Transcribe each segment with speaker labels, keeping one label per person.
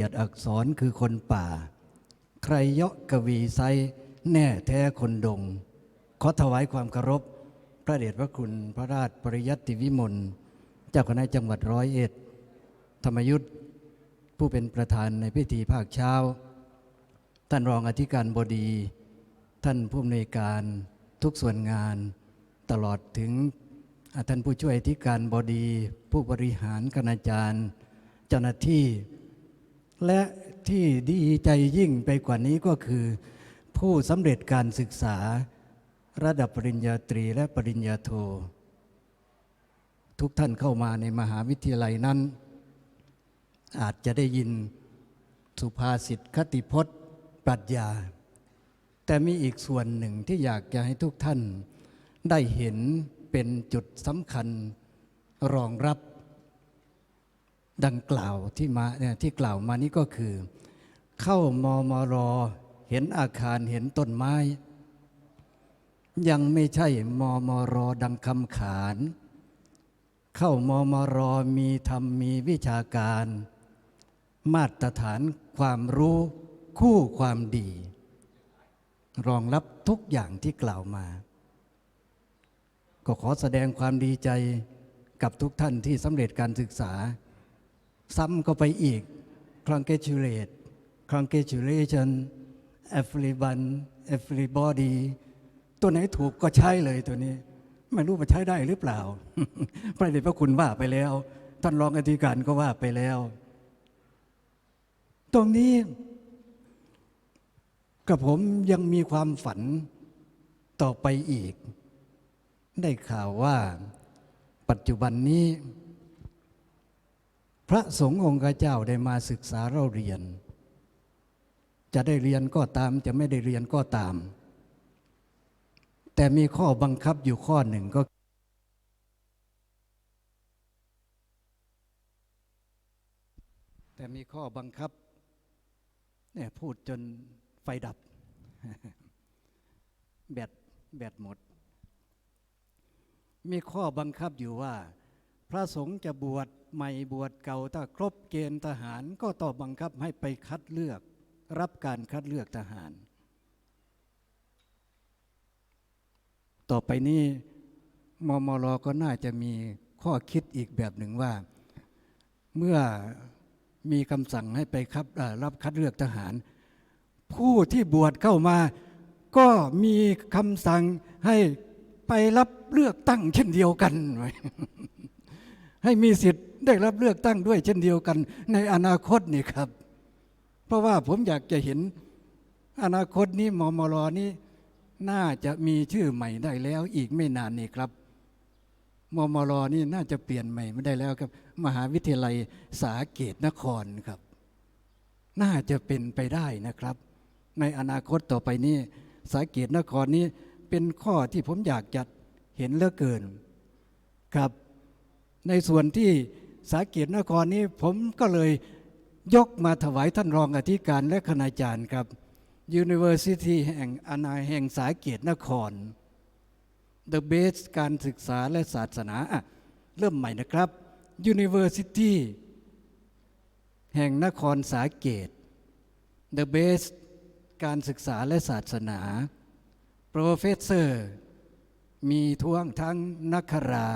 Speaker 1: เกียรติอักษรคือคนป่า ใครเยาะกวีไซแน่แท้คนดง ขอถวายความเคารพ พระเดชพระคุณพระราชปริยัติวิมลเจ้าคณะจังหวัดร้อยเอ็ด ธรรมยุทธผู้เป็นประธานในพิธีภาคเช้า ท่านรองอธิการบดี ท่านผู้อำนวยการทุกส่วนงาน ตลอดถึงท่านผู้ช่วยอธิการบดี ผู้บริหารคณาจารย์ เจ้าหน้าที่ และที่ดีใจยิ่งไปกว่านี้ก็คือ ผู้สำเร็จการศึกษาระดับปริญญาตรีและปริญญาโท ทุกท่านเข้ามาในมหาวิทยาลัยนั้น อาจจะได้ยินสุภาษิตคติพจน์ ปรัชญา แต่มีอีกส่วนหนึ่งที่อยากจะให้ทุกท่านได้เห็นเป็นจุดสำคัญรองรับ ดังกล่าวที่มาเนี่ยที่กล่าวมานี้ก็คือ เข้ามมรอเห็นอาคารเห็นต้นไม้ ยังไม่ใช่มมรอดังคำขาน เข้ามมรมีธรรมมีวิชาการ มาตรฐานความรู้คู่ความดี รองรับทุกอย่างที่กล่าวมา ก็ขอแสดงความดีใจกับทุกท่านที่สำเร็จการศึกษา ซ้ำก็ไปอีก congratulate congratulation everyone everybody ตัวไหนถูกก็ใช้เลยตัวนี้ ไม่รู้ว่าใช้ได้หรือเปล่า พระเดชพระคุณว่าไปแล้ว ท่านรองอธิการก็ว่าไปแล้ว ตรงนี้กับผมยังมีความฝันต่อไปอีก ได้ข่าวว่าปัจจุบันนี้ พระสงฆ์องค์เจ้าได้มาศึกษาเราเรียน จะได้เรียนก็ตามจะไม่ได้เรียนก็ตาม แต่มีข้อบังคับอยู่ข้อหนึ่งก็แต่มีข้อบังคับเนี่ยพูดจนไฟดับ แบตแบตหมด มีข้อบังคับอยู่ว่า พระสงฆ์จะบวช ใหม่บวชเก่าถ้าครบเกณฑ์ทหารก็ต้องบังคับให้ไปคัดเลือก รับการคัดเลือกทหาร ต่อไปนี้มมรก็น่าจะมีข้อคิดอีกแบบหนึ่งว่า เมื่อมีคำสั่งให้ไปครับรับคัดเลือกทหาร ผู้ที่บวชเข้ามา ก็มีคำสั่งให้ไปรับเลือกตั้งเช่นเดียวกัน ให้มีสิทธิ์ ได้รับเลือกตั้งด้วยเช่นเดียวกัน ในอนาคตนี่ครับ เพราะว่าผมอยากจะเห็นอนาคตนี้มมรนี้น่าจะมีชื่อใหม่ได้แล้วอีกไม่นานนี่ครับมมรนี่น่าจะเปลี่ยนใหม่ไม่ได้แล้วครับ มหาวิทยาลัยสาเกตนครครับ น่าจะเป็นไปได้นะครับ ในอนาคตต่อไปนี้ สาเกตนครนี้เป็นข้อที่ผมอยากจะเห็นเหลือเกิน ครับ ในส่วนที่ สาเกตนครนี้ผมก็เลยยกมาถวายท่านรองอธิการและคณาจารย์ครับ University แห่งอนาแห่งสาเกตนคร The Base การศึกษาและศาสนาอะเริ่มใหม่นะครับ University แห่งนครสาเกต The Base การศึกษาและศาสนา Professor มีท่วงทั้งนักครา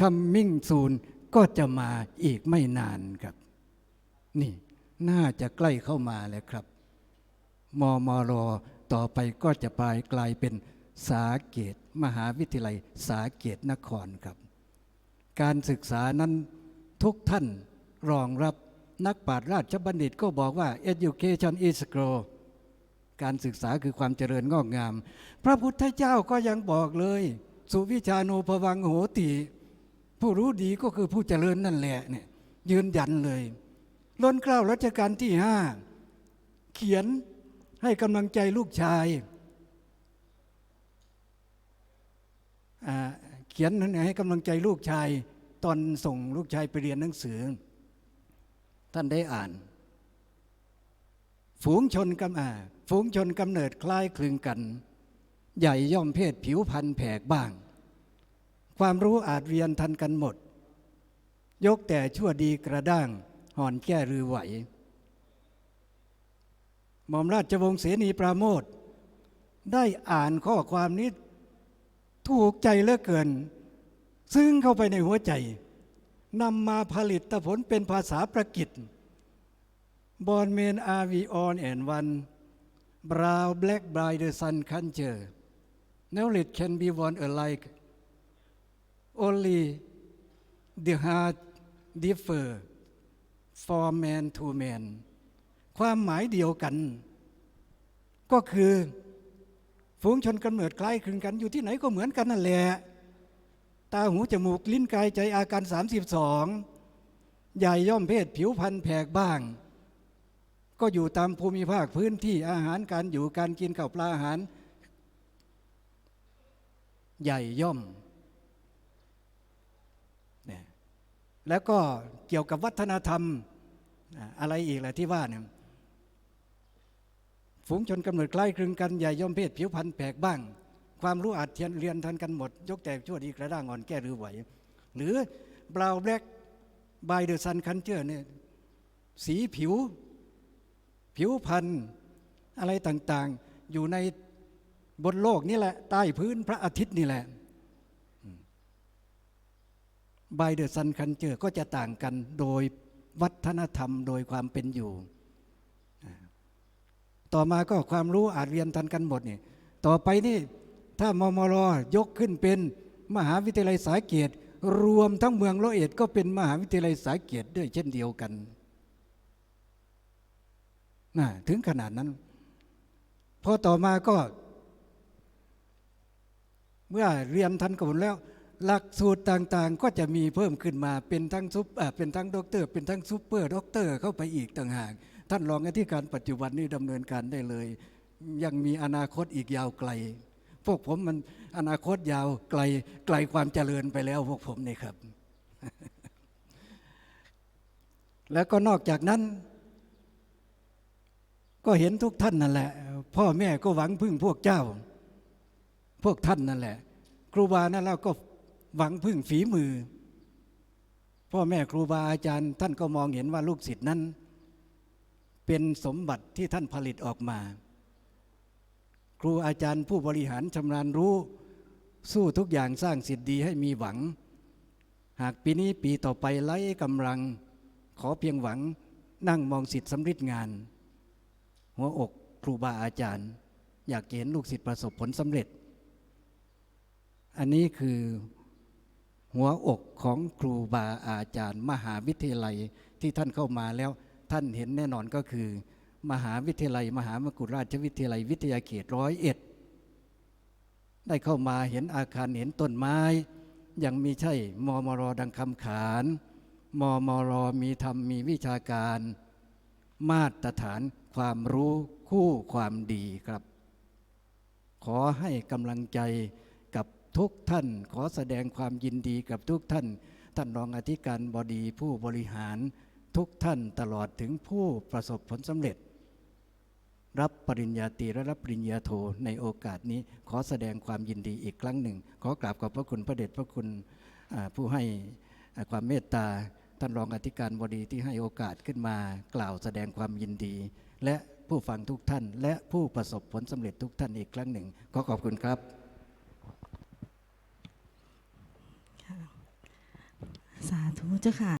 Speaker 1: Coming soon ก็จะมาอีกไม่นานครับ นี่น่าจะใกล้เข้ามาแล้วครับ มมรต่อไปก็จะปลายกลายเป็นสาเกต มหาวิทยาลัยสาเกตนครครับ การศึกษานั้นทุกท่านรองรับนักปราชญ์ราชบัณฑิตก็บอกว่า education is grow การศึกษาคือความเจริญงอกงาม พระพุทธเจ้าก็ยังบอกเลย สุวิชาโนภวังโหติ ผู้รู้ดีก็คือผู้เจริญนั่นแหละเนี่ยยืนยันเลยล้นเกล้ารัชกาลที่ห้าเขียนให้กำลังใจลูกชาย เขียนให้กำลังใจลูกชาย ตอนส่งลูกชายไปเรียนหนังสือ ท่านได้อ่าน ฝูงชนกำอาฝูงชนกำเนิดคล้ายคลึงกัน ใหญ่ย่อมเพศผิวพันธุ์แผกบ้าง ความรู้อาจเรียนทันกันหมด ยกแต่ชั่วดีกระด้างห่อนแก้รือไหว หม่อมราชวงศ์เสนีปราโมทได้อ่านข้อความนี้ถูกใจเหลือเกิน ซึ่งเข้าไปในหัวใจนำมาผลิตผลเป็นภาษาประกิตบอลเมนอาวีออนแอนวันบราวแบล็กบรายเดอร์ซันคันเจอร์ knowledge can be won alike only the heart differ from man to man ความหมายเดียวกัน ก็คือฝูงชนกำเนิดคล้ายคลึงกันอยู่ที่ไหนก็เหมือนกันนั่นแหละตาหูจมูกลิ้นกายใจอาการ 32 ใหญ่ย่อมเพศผิวพันธ์แผกบ้าง ก็อยู่ตามภูมิภาคพื้นที่อาหารการอยู่การกินข้าวปลาอาหาร ใหญ่ย่อมเนี่ย แล้วก็เกี่ยวกับวัฒนธรรมอะไรอีกแหละที่ว่าเนี่ยฝูงชนกำเนิดใกล้คลึงกันใหญ่ย่อมเพศผิวพันธุ์แปลกบ้าง ความรู้อาจเทียนเรียนทันกันหมด ยกแต่ชั่วดีกระด้างอ่อนแก้หรือไหว หรือบราวแบล็กบายเดอะซันคันเจอร์เนี่ยสีผิว ผิวพันธุ์อะไรต่างๆ อยู่ในบนโลกนี่แหละ ใต้พื้นพระอาทิตย์นี่แหละ บายเดอร์ซันคันเจอก็จะต่างกันโดยวัฒนธรรมโดยความเป็นอยู่ ต่อมาก็ความรู้อาจเรียนทันกันหมดนี่ต่อไปนี่ถ้ามมรยกขึ้นเป็นมหาวิทยาลัยสาเกต รวมทั้งเมืองร้อยเอ็ดก็เป็นมหาวิทยาลัยสาเกตด้วยเช่นเดียวกันนะถึงขนาดนั้น พอต่อมาก็ เมื่อเรียนทันกันหมดแล้ว หลักสูตรต่างๆ ก็จะมีเพิ่มขึ้นมาเป็นทั้งซุปอ่าเป็นทั้งด็อกเตอร์ เป็นทั้งซูเปอร์ด็อกเตอร์เข้าไปอีกต่างหาก ท่านรองอธิการปัจจุบันนี้ดำเนินการได้เลย ยังมีอนาคตอีกยาวไกล พวกผมมันอนาคตยาวไกลไกลความเจริญไปแล้วพวกผมนี่ครับ แล้วก็นอกจากนั้น ก็เห็นทุกท่านนั่นแหละ พ่อแม่ก็หวังพึ่งพวกเจ้า พวกท่านนั่นแหละ ครูบานั่นแล้วก็ หวังพึ่งฝีมือ พ่อแม่ครูบาอาจารย์ ท่านก็มองเห็นว่าลูกศิษย์นั้น เป็นสมบัติที่ท่านผลิตออกมา ครูอาจารย์ผู้บริหารชำนาญรู้ สู้ทุกอย่างสร้างสิทธิ์ดีให้มีหวัง หากปีนี้ปีต่อไปไล่กำลัง ขอเพียงหวังนั่งมองสิทธิ์สำฤทธิ์งาน หัวอกครูบาอาจารย์ อยากเห็นลูกศิษย์ประสบผลสำเร็จ อันนี้คือ หัวอกของครูบาอาจารย์ มหาวิทยาลัยที่ท่านเข้ามาแล้วท่านเห็นแน่นอนก็คือ มหาวิทยาลัย มหามกุฎราชวิทยาลัย วิทยาเขตร้อยเอ็ดได้เข้ามาเห็นอาคารเห็นต้นไม้ ยังมีใช่มมรดังคำขานมมรมีธรรมมีวิชาการ มาตรฐานความรู้คู่ความดีครับ ขอให้กำลังใจ ทุกท่าน ขอแสดงความยินดีกับทุกท่าน ท่านรองอธิการบดีผู้บริหารทุกท่านตลอดถึงผู้ประสบผลสำเร็จ รับปริญญาตรีและรับปริญญาโทในโอกาสนี้ขอแสดงความยินดีอีกครั้งหนึ่ง ขอกราบขอบพระคุณพระเดชพระคุณผู้ให้ความเมตตาท่านรองอธิการบดีที่ให้โอกาสขึ้นมากล่าวแสดงความยินดี และผู้ฟังทุกท่าน และผู้ประสบผลสำเร็จทุกท่านอีกครั้งหนึ่ง ขอขอบคุณครับ
Speaker 2: สาธุเจ้าค่ะ